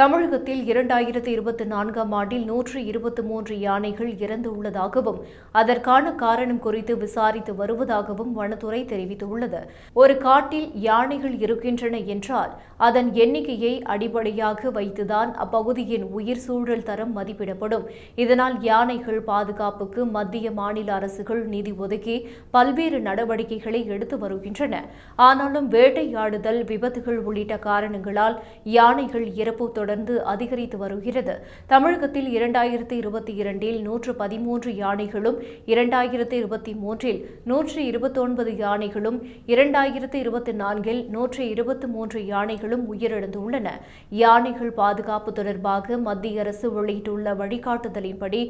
தமிழகத்தில் இரண்டாயிரத்தி இருபத்தி நான்காம் ஆண்டில் நூற்று இருபத்தி மூன்று யானைகள் இறந்து உள்ளதாகவும் அதற்கான காரணம் குறித்து விசாரித்து வருவதாகவும் வனத்துறை தெரிவித்துள்ளது. ஒரு காட்டில் யானைகள் இருக்கின்றன என்றால் அதன் எண்ணிக்கையை அடிப்படையாக வைத்துதான் அப்பகுதியின் உயிர் சூழல் தரம் மதிப்பிடப்படும். இதனால் யானைகள் பாதுகாப்புக்கு மத்திய மாநில அரசுகள் நிதி ஒதுக்கி பல்வேறு நடவடிக்கைகளை எடுத்து வருகின்றன. ஆனாலும் வேட்டையாடுதல் விபத்துகள் உள்ளிட்ட காரணங்களால் யானைகள் இறப்பு தொடர் தொடர்ந்து அதிகரித்து வருகிறது. தமிழகத்தில் இரண்டாயிரத்தி இருபத்தி இரண்டில் நூற்று பதிமூன்று யானைகளும் இரண்டாயிரத்தி இருபத்தி மூன்றில் நூற்று இருபத்தொன்பது யானைகளும் இரண்டாயிரத்தி இருபத்தி நான்கில் நூற்று இருபத்தி மூன்று யானைகளும் உயிரிழந்துள்ளன. யானைகள் பாதுகாப்பு தொடர்பாக மத்திய அரசு வெளியிட்டுள்ள வழிகாட்டுதலின்படி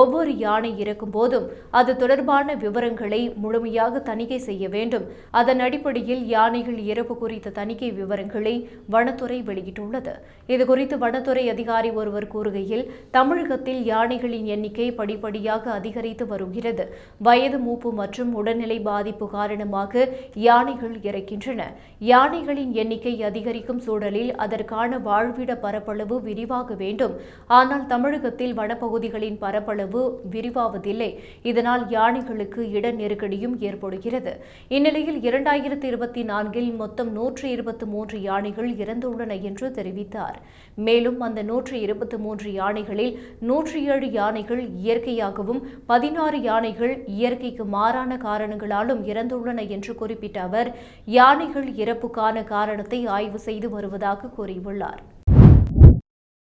ஒவ்வொரு யானை இறக்கும் போதும் அது தொடர்பான விவரங்களை முழுமையாக தணிக்கை செய்ய வேண்டும். அதன் அடிப்படையில் யானைகள் இறப்பு குறித்த தணிக்கை விவரங்களை வனத்துறை வெளியிட்டுள்ளது. இதுகுறித்து குறித்து வனத்துறை அதிகாரி ஒருவர் கூறுகையில் தமிழகத்தில் யானைகளின் எண்ணிக்கை படிப்படியாக அதிகரித்து வருகிறது. வயது மூப்பு மற்றும் உடல்நிலை பாதிப்பு காரணமாக யானைகள் இறக்கின்றன. யானைகளின் எண்ணிக்கை அதிகரிக்கும் சூழலில் அதற்கான வாழ்விட பரப்பளவு விரிவாக வேண்டும். ஆனால் தமிழகத்தில் வனப்பகுதிகளின் பரப்பளவு விரிவாவதில்லை. இதனால் யானைகளுக்கு இட நெருக்கடியும் ஏற்படுகிறது. இந்நிலையில் இரண்டாயிரத்தி இருபத்தி நான்கில் மொத்தம் நூற்று இருபத்தி மூன்று யானைகள் இறந்துள்ளன என்று தெரிவித்தார். மேலும் அந்த நூற்றி இருபத்தி மூன்று யானைகளில் நூற்றி ஏழு யானைகள் இயற்கையாகவும் பதினாறு யானைகள் இயற்கைக்கு மாறான காரணங்களாலும் இறந்துள்ளன என்று குறிப்பிட்ட அவர் யானைகள் இறப்புக்கான காரணத்தை ஆய்வு செய்து வருவதாக கூறியுள்ளார்.